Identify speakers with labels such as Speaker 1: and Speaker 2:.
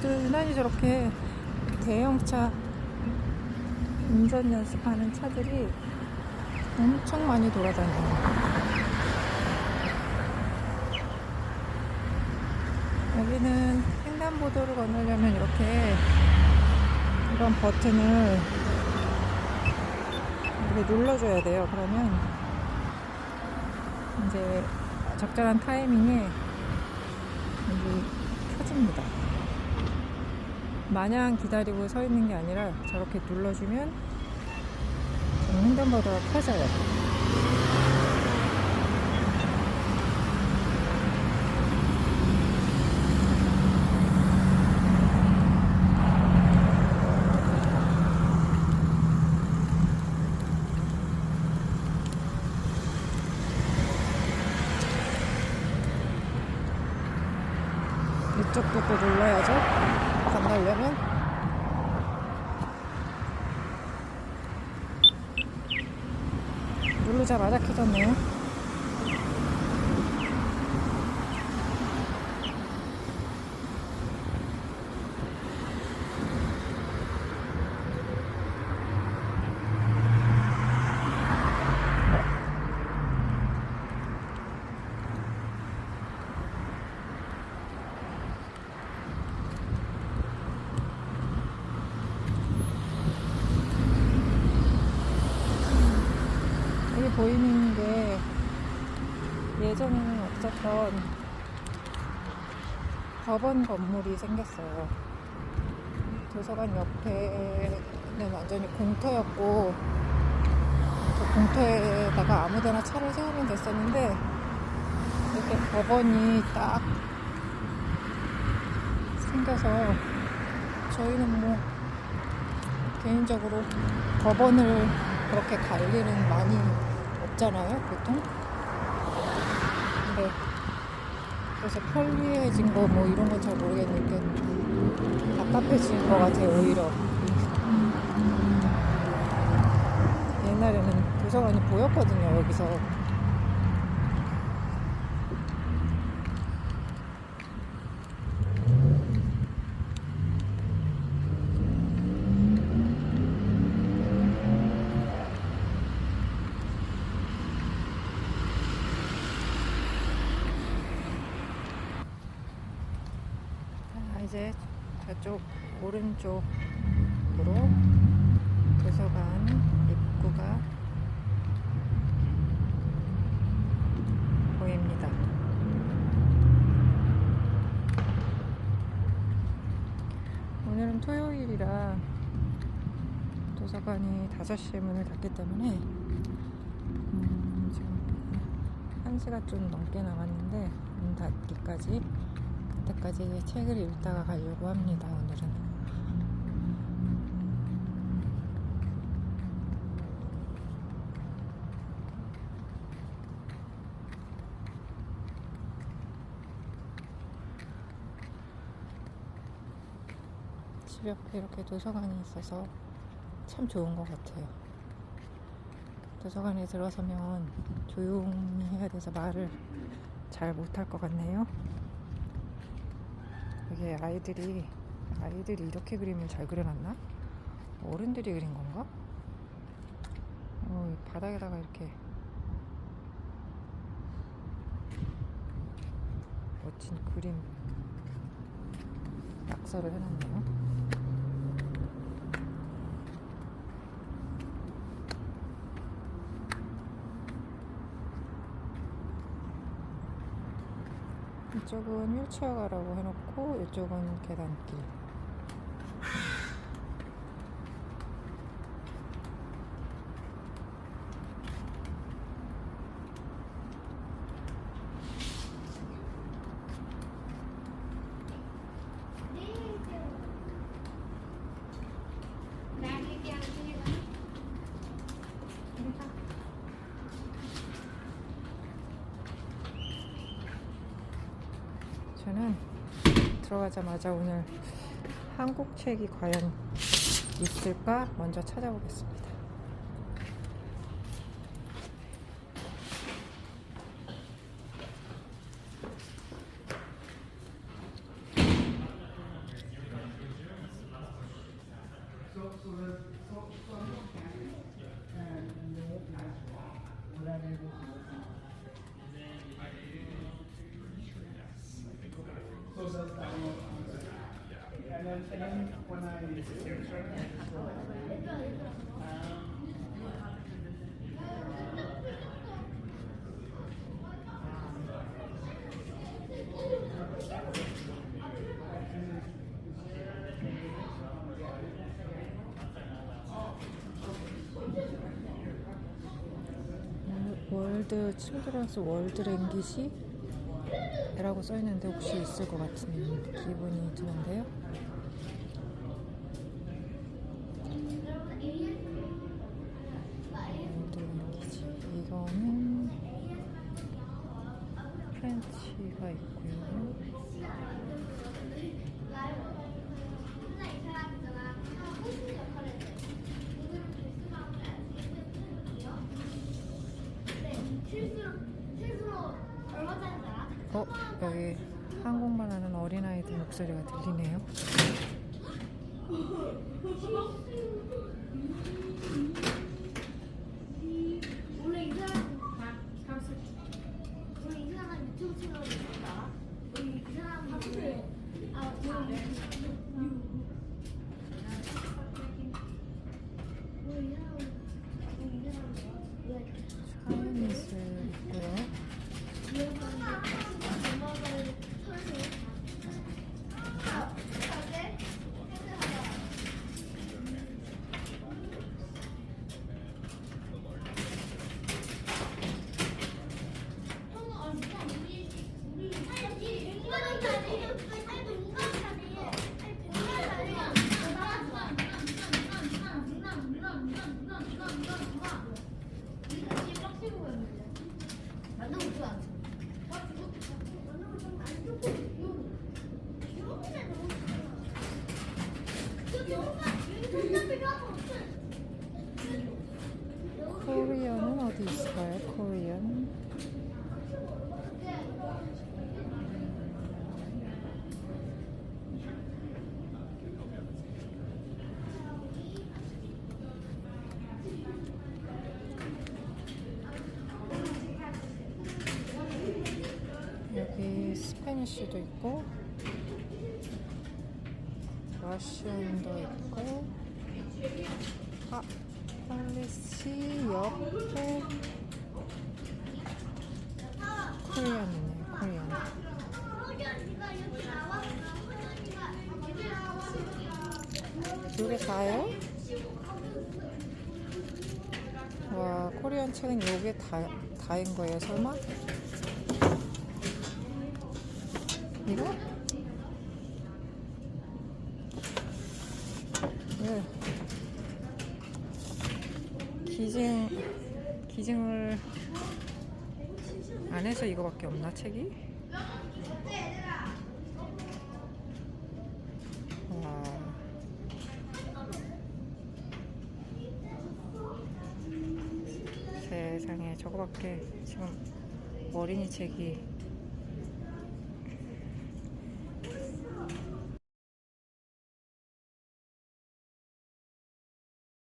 Speaker 1: 아버스포드 유난히 저렇게 대형차 운전 연습하는 차들이 엄청 많이 돌아다녀요. 여기는 횡단보도를 건너려면 이렇게 이런 버튼을 이렇게 눌러줘야 돼요. 그러면 이제 적절한 타이밍에 여기 켜집니다. 마냥 기다리고 서 있는 게 아니라 저렇게 눌러주면 횡단보도가 켜져요. 이쪽도 또 눌러야죠. 건너려면. 누르자마자 켜졌네요. 보이는 게 예전에는 없었던 법원 건물이 생겼어요. 도서관 옆에는 완전히 공터였고 그 공터에다가 아무데나 차를 세우면 됐었는데 이렇게 법원이 딱 생겨서 저희는 뭐 개인적으로 법원을 그렇게 갈 일은 많이 없잖아요, 보통. 근데 그래서 편리해진 거 뭐 이런 건 잘 모르겠는데 답답해진 거 같아요, 오히려. 옛날에는 도서관이 보였거든요, 여기서. 자, 이제 저 쪽 오른쪽으로 도서관 입구가 보입니다. 오늘은 토요일이라 도서관이 5시에 문을 닫기 때문에 음, 지금 1시가 좀 넘게 남았는데 문 닫기까지 그 때까지 책을 읽다가 가려고 합니다. 오늘은. 집 옆에 이렇게 도서관이 있어서 참 좋은 것 같아요. 도서관에 들어서면 조용히 해야 돼서 말을 잘 못할 것 같네요. 이게 아이들이 아이들이 이렇게 그림을 잘 그려놨나? 어른들이 그린 건가? 어, 이 바닥에다가 이렇게 멋진 그림 낙서를 해놨네요. 이쪽은 휠체어 가라고 해놓고 이쪽은 계단길. 보면 들어가자마자 오늘 한국 책이 과연 있을까 먼저 찾아보겠습니다.
Speaker 2: And then when I.
Speaker 1: 월드 칠드런스 월드 랭귀시 라고 써있는데 혹시 있을 것 같은 기분이 드는데요. 월드 랭귀지 이거는 프렌치가 있고요.
Speaker 3: 실수로 실수로 얼마짜리 알아?
Speaker 1: 어 여기 한국말 하는 어린아이들 목소리가 들리네요.
Speaker 3: 원래 이 사람 원래 이 사람 유튜브 채널이 있다. 원래 이 사람 아 원래 이 사람 원래 이 사람 왜
Speaker 1: 차이니스 있고요.
Speaker 3: 나도 웃겨 안 쳐.
Speaker 1: 코리안은 어디 있을까요? 코리안. 여기 스페니쉬도 있고 러시안도 있고 아 폴리시 옆에 코리안이네요 코리안 이게 다예요? 와 코리안 책은 요게 다, 다인 거예요 설마? 이거? 네. 기증 기증을 안 해서 이거밖에 없나 책이? 와. 세상에 저거밖에 지금 어린이 책이